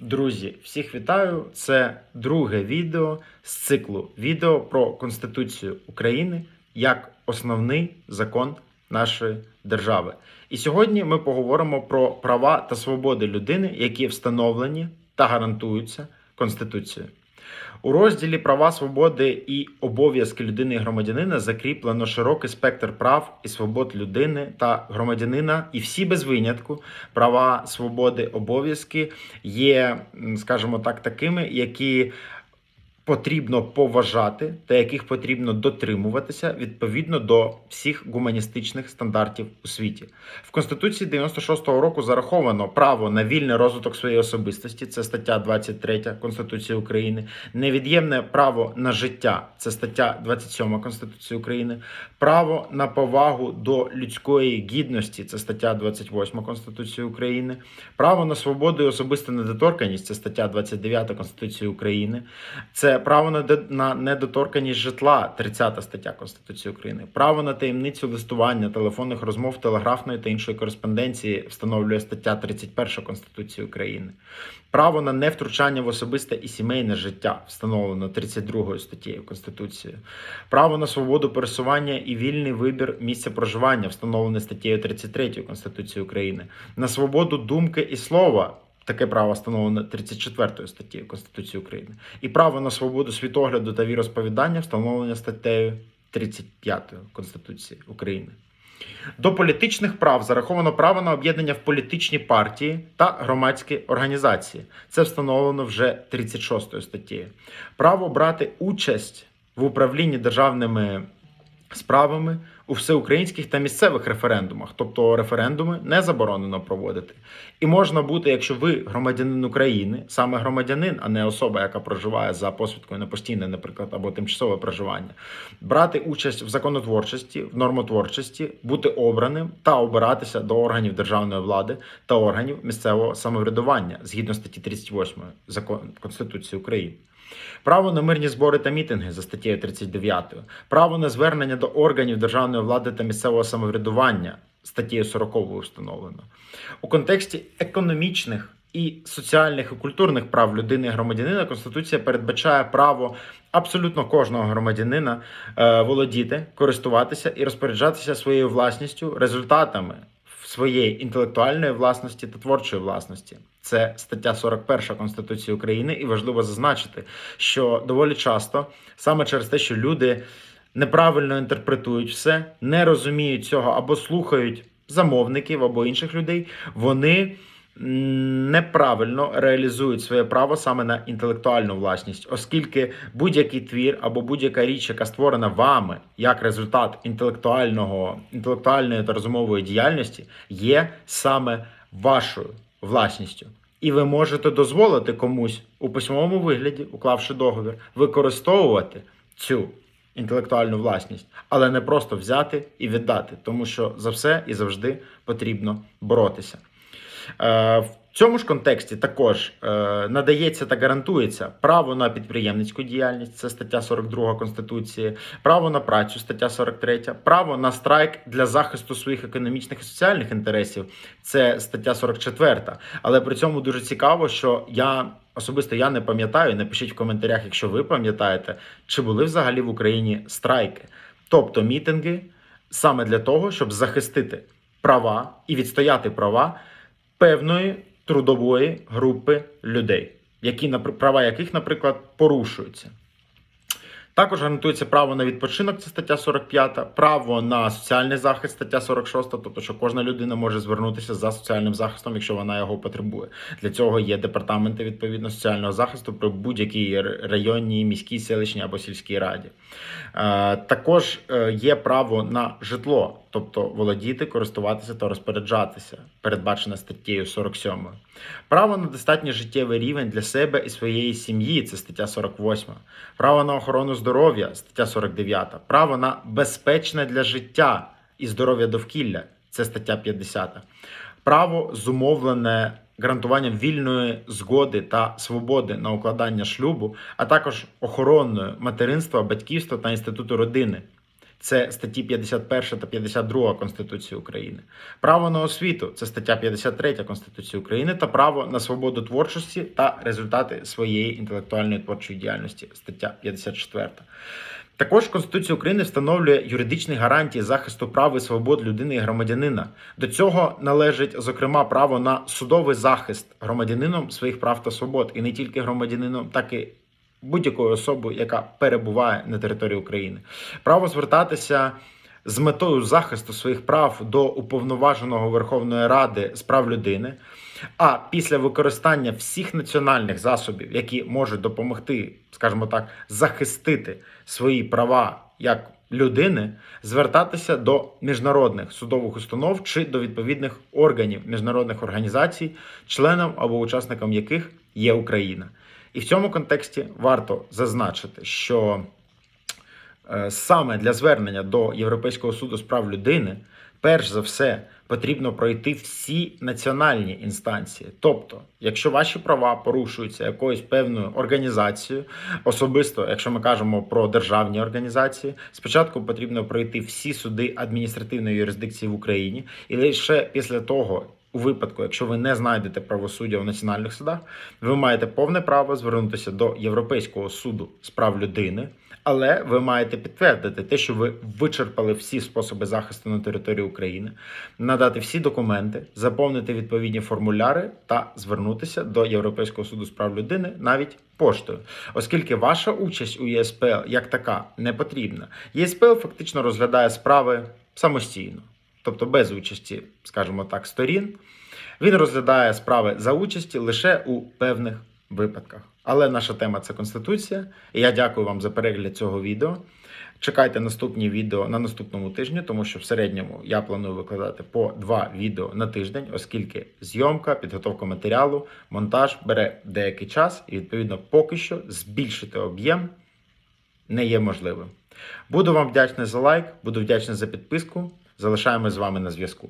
Друзі, всіх вітаю! Це друге відео з циклу відео про Конституцію України як основний закон нашої держави. І сьогодні ми поговоримо про права та свободи людини, які встановлені та гарантуються Конституцією. У розділі Права, свободи і обов'язки людини і громадянина закріплено широкий спектр прав і свобод людини та громадянина, і всі без винятку права, свободи, обов'язки є, скажімо так, такими, які потрібно поважати та яких потрібно дотримуватися відповідно до всіх гуманістичних стандартів у світі. В Конституції 96-го року зараховано право на вільний розвиток своєї особистості, це стаття 23 Конституції України, невід'ємне право на життя, це стаття 27 Конституції України, право на повагу до людської гідності, це стаття 28 Конституції України, право на свободу і особисту недоторканність, це стаття 29 Конституції України, це право на, на недоторканність житла, 30 стаття Конституції України, право на таємницю листування, телефонних розмов, телеграфної та іншої кореспонденції встановлює стаття 31 Конституції України. Право на невтручання в особисте і сімейне життя встановлено 32 статтею Конституції. Право на свободу пересування і вільний вибір місця проживання встановлене статтею 33 Конституції України. На свободу думки і слова. Таке право встановлено 34 статтею Конституції України. І право на свободу світогляду та віросповідання встановлено статтею 35 Конституції України. До політичних прав зараховано право на об'єднання в політичні партії та громадські організації. Це встановлено вже 36 статтею. Право брати участь в управлінні державними справами у всеукраїнських та місцевих референдумах, тобто референдуми не заборонено проводити. І можна бути, якщо ви громадянин України, саме громадянин, а не особа, яка проживає за посвідкою на постійне, наприклад, або тимчасове проживання, брати участь в законотворчості, в нормотворчості, бути обраним та обиратися до органів державної влади та органів місцевого самоврядування згідно статті 38 закону Конституції України. Право на мирні збори та мітинги за статтею 39, право на звернення до органів державної влади та місцевого самоврядування статтею 40 встановлено. У контексті економічних і соціальних і культурних прав людини і громадянина Конституція передбачає право абсолютно кожного громадянина е, володіти, користуватися і розпоряджатися своєю власністю, результатами своєї інтелектуальної власності та творчої власності. Це стаття 41 Конституції України, і важливо зазначити, що доволі часто саме через те, що люди неправильно інтерпретують все, не розуміють цього або слухають замовників або інших людей, вони неправильно реалізують своє право саме на інтелектуальну власність, оскільки будь-який твір або будь-яка річ, яка створена вами як результат інтелектуального, інтелектуальної та розумової діяльності, є саме вашою власністю. І ви можете дозволити комусь у письмовому вигляді, уклавши договір, використовувати цю інтелектуальну власність, але не просто взяти і віддати, тому що за все і завжди потрібно боротися. Е, В цьому ж контексті також е, надається та гарантується право на підприємницьку діяльність, це стаття 42 Конституції, право на працю, стаття 43, право на страйк для захисту своїх економічних і соціальних інтересів, це стаття 44. Але при цьому дуже цікаво, що я особисто я не пам'ятаю. Напишіть в коментарях, якщо ви пам'ятаєте, чи були взагалі в Україні страйки, тобто мітинги, саме для того, щоб захистити права і відстояти права певної трудової групи людей, які права яких, наприклад, порушуються. Також гарантується право на відпочинок, це стаття 45, право на соціальний захист, стаття 46, тобто, що кожна людина може звернутися за соціальним захистом, якщо вона його потребує. Для цього є департаменти відповідно соціального захисту при будь-якій районній, міській, селищній або сільській раді. Е, також е, є право на житло, тобто володіти, користуватися та розпоряджатися, передбачене статтею 47. Право на достатній життєвий рівень для себе і своєї сім'ї це стаття 48. Право на охорону здоров'я стаття 49. Право на безпечне для життя і здоров'я довкілля це стаття 50. Право зумовлене гарантуванням вільної згоди та свободи на укладання шлюбу, а також охороною материнства, батьківства та інституту родини. Це статті 51 та 52 Конституції України. Право на освіту це стаття 53 Конституції України та право на свободу творчості та результати своєї інтелектуальної творчої діяльності, стаття 54. Також Конституція України встановлює юридичні гарантії захисту прав і свобод людини і громадянина. До цього належить зокрема право на судовий захист громадянином своїх прав та свобод, і не тільки громадянином, так і будь-якою особою, яка перебуває на території України. Право звертатися з метою захисту своїх прав до уповноваженого Верховної Ради з прав людини. А після використання всіх національних засобів, які можуть допомогти, скажімо так, захистити свої права як людини, звертатися до міжнародних судових установ чи до відповідних органів міжнародних організацій, членом або учасником яких є Україна. І в цьому контексті варто зазначити, що е, саме для звернення до Європейського суду з прав людини, перш за все, потрібно пройти всі національні інстанції. Тобто, якщо ваші права порушуються якоюсь певною організацією, особисто, якщо ми кажемо про державні організації, спочатку потрібно пройти всі суди адміністративної юрисдикції в Україні, і лише після того. У випадку, якщо ви не знайдете правосуддя в національних судах, ви маєте повне право звернутися до Європейського суду з прав людини, але ви маєте підтвердити те, що ви вичерпали всі способи захисту на території України, надати всі документи, заповнити відповідні формуляри та звернутися до Європейського суду з прав людини навіть поштою, оскільки ваша участь у ЄСПЛ як така не потрібна. ЄСПЛ фактично розглядає справи самостійно, тобто без участі, скажімо так, сторін. Він розглядає справи за участі лише у певних випадках. Але наша тема це Конституція. Я дякую вам за перегляд цього відео. Чекайте наступні відео на наступному тижні, тому що в середньому я планую викладати по два відео на тиждень, оскільки зйомка, підготовка матеріалу, монтаж бере деякий час, і відповідно поки що збільшити об'єм не є можливим. Буду вам вдячний за лайк, буду вдячний за підписку. Залишаємось з вами на зв'язку.